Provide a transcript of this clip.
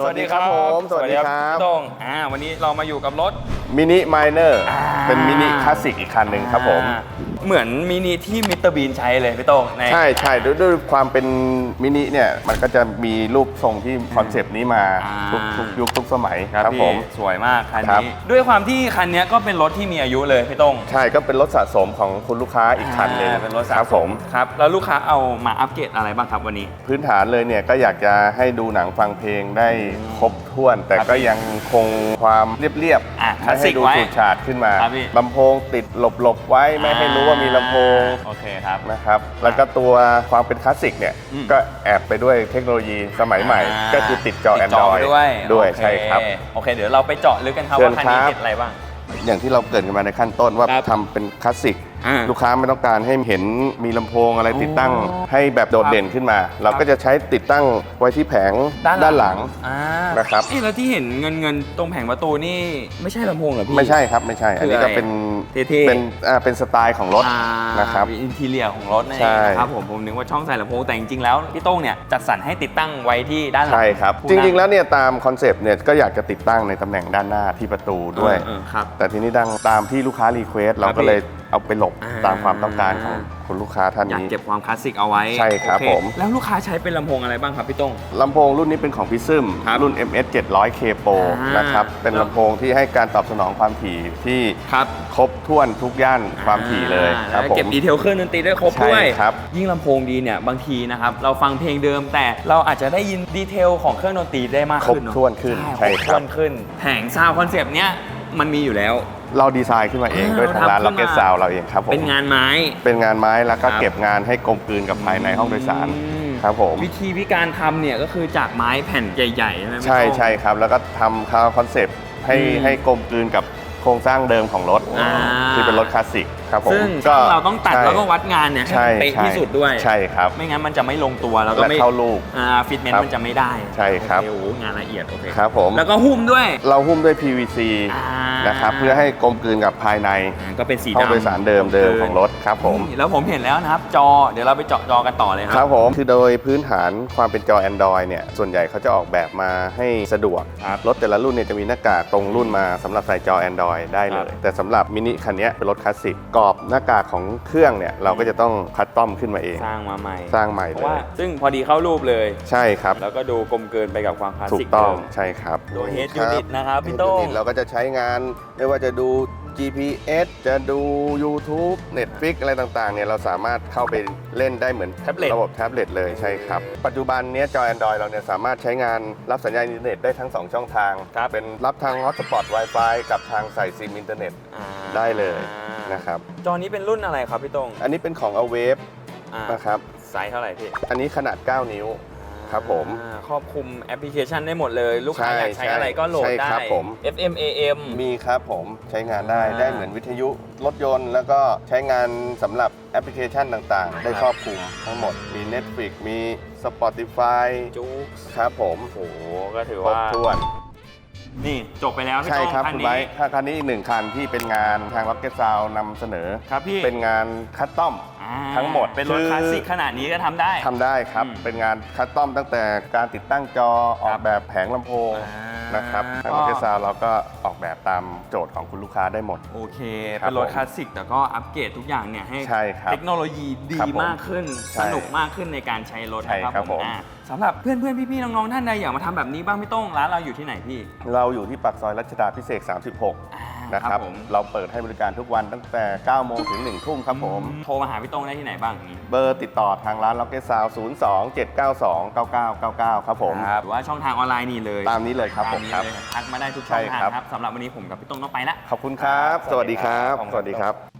สวัสดีครับผมสวัสดีครับพี่โต้งอ่าวันนี้เรามาอยู่กับรถมินิไมเนอร์อ่าเป็นมินิคลาสสิกอีกคันหนึ่งครับผมอ่า เหมือนมินิที่มิสเตอร์บีนใช้เลยพี่โต้งใน ใช่ใช่ด้วยด้วยความเป็นมินิเนี่ยมันก็จะมีรูปทรงที่คอนเซปต์นี้มาอ่า ทุกทุกยุคทุกสมัยครับครับพี่ผม สวยมากคันครับ นี้ ด้วยความที่คันนี้ก็เป็นรถที่มีอายุเลยพี่โต้งใช่ก็เป็นรถสะสมของคุณลูกค้าอีกคันหนึ่งอ่าเป็นรถสะครับสผมมครับ แล้วลูกค้าเอามาอัปเกรดอะไรบ้างครับวันนี้ พื้นฐานเลยเนี่ยก็อยากจะให้ดูหนังฟังเพลงได้ครบถ้วน แต่ครับก็ยังคงความเรียบอะๆคลาสสิให้กดูไว้ฉูดฉาดขึ้นมาครับพี่ลำโพงติดหลบๆไว้ไม่ให้รู้ว่ามีลำโพงโอเคครับ นะครับ แล้วก็ตัวความเป็นคลาสสิกเนี่ย อืม ก็แอบไปด้วยเทคโนโลยีสมัยใหม่าก็คือติดจอ ติด Android ด้วยด้วยโอเใช่ครับ โอเค เดี๋ยวเราไปเจาะลึกกันครับเชิญว่าคันนี้ครับ ติดอะไรบ้าง อย่างที่เราเกริดกันมาในขั้นต้นว่าครับ ทำเป็นคลาสสิก อ่าลูกค้าไม่ต้องการให้เห็นมีลำโพงอะไรติดตั้งอ๋อให้แบบโดดเด่นขึ้นมา เราก็จะใช้ติดตั้งไว้ที่แผงด้านหลัง อ่านะครับ เอ๊ะแล้วที่เห็นเงินเงินๆตรงแผงประตูนี่ไม่ใช่ลำโพงเหรอพี่ ไม่ใช่ครับไม่ใช่ อันนี้ก็เป็นเท่ๆเป็นอ่าเป็นสไตล์ของรถอ่านะครับ อินทีเรียของรถนั่นเอใช่งนะครับผมผมนึกว่าช่องใส่ลำโพงแต่จริงๆแล้วพี่โต้งเนี่ยจัดสรรให้ติดตั้งไว้ที่ด้านหลังใช่ครับผู้จนั่ริงๆแล้วเนี่ยตามคอนเซปต์เนี่ยก็อยากจะติดตั้งในตำแหน่งด้านหน้าที่ประตูด้วย เออเออครับ แต่ทีนี้ดังตามที่ลูกค้ารีเควสเราก็เลย เอาไปหลบอ่า ตามความต้องการของคุณลูกค้าท่านอยากนี้ เก็บความคลาสสิกเอาไว้ใช่ครับโอเผม แล้วลูกค้าใช้เป็นลำโพงอะไรบ้างครับพี่โต้ง ลำโพงรุ่นนี้เป็นของพิซึมครับรุ่น MS 700K Pro อ่าน นะครับ เป็นลำโพงที่ให้การตอบสนองความถี่ที่ครับครบถ้วนทุกย่านความถี่เลยอ่าครับแล้วผม เก็บดีเทลเครื่องดนตรีได้ครบใช่ด้วยครับ ยิ่งลำโพงดีเนี่ยบางทีนะครับเราฟังเพลงเดิมแต่เราอาจจะได้ยินดีเทลของเครื่องดนตรีได้มากครบขึ้นเนอะถ้วนขึ้นใช่ใช่คครบรัถ้บวนขึ้น แผงซาวคอนเซปต์เนี้ย มันมีอยู่แล้ว เราดีไซน์ขึ้นมาเองอ่าด้วยทางร้าน เรา Rocket ทำขึ้นมา Sound เราเองครับผมเป็นงานไม้ เป็นงานไม้แล้วก็ครับ เก็บงานให้กลมกลืนกับภายในห้องโดยสารอืมครับผม วิธีวิการทำเนี่ยก็คือจากไม้แผ่นใหญ่ๆใช่ไหมพี่ใช่โต้ง ใช่ครับ แล้วก็ทำคอนเซปต์ให้อืมให้กลมกลืนกับโครงสร้างเดิมของรถ อ่า ที่เป็นรถคลาสสิก ครับผมซึ่งช่างเราต้องตัดใช่แล้วก็วัดงานเนี่ยให้ใช่มันเป๊ะใช่ที่สุดด้วยใช่ครับไม่งั้นมันจะไม่ลงตัวแล้วก็และไม่เข้าลูกอ่าฟิตเมนครัต์บมันจะไม่ได้ใช่ครับ โอเโอ้โหงานละเอียดโอเคครับผมแล้วก็หุ้มด้วย เราหุ้มด้วย PVC อ่า นะครับเพื่อให้กลมกลืนกับภายในอ่าก็เป็นสีห้องดำโดยสารเดิมเดิมของรถครับผม นี่แล้วผมเห็นแล้วนะครับ จอเดี๋ยวเราไปเจาะจอกันต่อเลยคครัรับผม คือโดยพื้นฐานความเป็นจอ Android เนี่ย ส่วนใหญ่เขาจะออกแบบมาให้สะดวก ครับ รถแต่ละรุ่นเนี่ยจะมีหน้ากากตรงรุ่นมาสำหรับใส่จอ Android ได้เลครัย บ แต่สำหรับมินิคันเนี้ยเป็นรถคลาสสิกกรอบหน้ากากของเครื่องเนี่ยเราก็จะต้องคัดต้อมขึ้นมาเอง สร้างมาใหม่สร้างใหม่เพเลราะว่ายซึ่งพอดีเข้ารูปเลย ใช่ครับ แล้วก็ดูกลมเกินไปกับความคลาสถูสิกกต้องเดิมใช่ครับ โดย Head ครับ Unit นะครับพี่ Head โต้ง Unit เราก็จะใช้งานไม่ว่าจะดู GPS จะดู YouTube Netflix อะไรต่างๆเนี่ยเราสามารถเข้าไปเล่นได้เหมือนแท็บเล็ต ระบบแท็บเล็ตเลยใช่ครับ ปัจจุบันเนี้ยจอ Android เราเนี่ยสามารถใช้งานรับสัญญาณอินเทอร์เน็ตได้ทั้ง 2 ช่องทางเป็นรับทาง Hotspot Wi-Fi กับทางใส่ซิมอินเทอร์เน็ต อ่าได้เลย นะครับ จอนี้เป็นรุ่นอะไรครับพี่โต้งอันนี้เป็นของ Awave อ่านะครับ ไซส์เท่าไหร่พี่ อันนี้ขนาด 9 นิ้ว ครับผม อ่าครอบคลุมแอปพลิเคชันได้หมดเลย ลูกค้าใช่อยากใช้ใช่อะไรก็โหลดใช่ได้ ครับผม FM AM มีครับผมใช้งานได้อ่า ได้เหมือนวิทยุรถยนต์ แล้วก็ใช้งานสำหรับแอปพลิเคชันต่างๆ ได้ครับครอบคลุมทั้งหมดมี Netflix มี Spotify จุกครับผมโอ้โหก็ถือครบว่า ถ้วน นี่จบไปแล้วพี่ใช่โต้งครับคันคุณนี้ไบร์ทถ้าคันนี้อีกหนึ่งคันที่เป็นงานทาง Rocket Sound นำเสนอ ครับพี่ เป็นงานคัสตอมอ่าทั้งหมดเป็นรถคือคลาสสิกขนาดนี้ก็ทำได้ ทำได้ครับ อืมเป็นงานคัสตอมตั้งแต่การติดตั้งจอออกแบบแผงลำโพง อ่า นนะครับทางก็ Rocket Sound เราก็ออกแบบตามโจทย์ของคุณลูกค้าได้หมด โอเค ครับเป็นรถผมคลาสสิกแต่ก็อัปเกรดทุกอย่างเนี่ยให้ใช่ครับเทคโนโลยีดีครับผมมากขึ้น ใช่สนุกมากขึ้นในการใช้รถใช่นะครับครับผม อ่าสำหรับเพื่อนเพื่อนๆพี่ๆน้องๆท่านใดอยากมาทำแบบนี้บ้างพี่โต้งร้านเราอยู่ที่ไหนพี่เราอยู่ที่ปากซอยรัชดาพิเศษก36 อ่า นะครับผม เราเปิดให้บริการทุกวันตั้งแต่ 9 โมงถึง 1 ทุ่มครับผม โทรมาหาพี่โต้งได้ที่ไหนบ้างอย่างนี้เบอร์ติดต่อทางร้าน Rocket Sound 02 792 9999 ครับผม ครับหรือว่าช่องทางออนไลน์นี่เลยตามนี้เลยครับผมตามนี้ครับ เลยทักมาได้ทุกช่องใช่ทางครับ ครับสำหรับวันนี้ผมกับพี่โต้งต้องไปละ ขอบคุณครับครับ สวัสดีครับขอบคุณครับสวัสดีครับ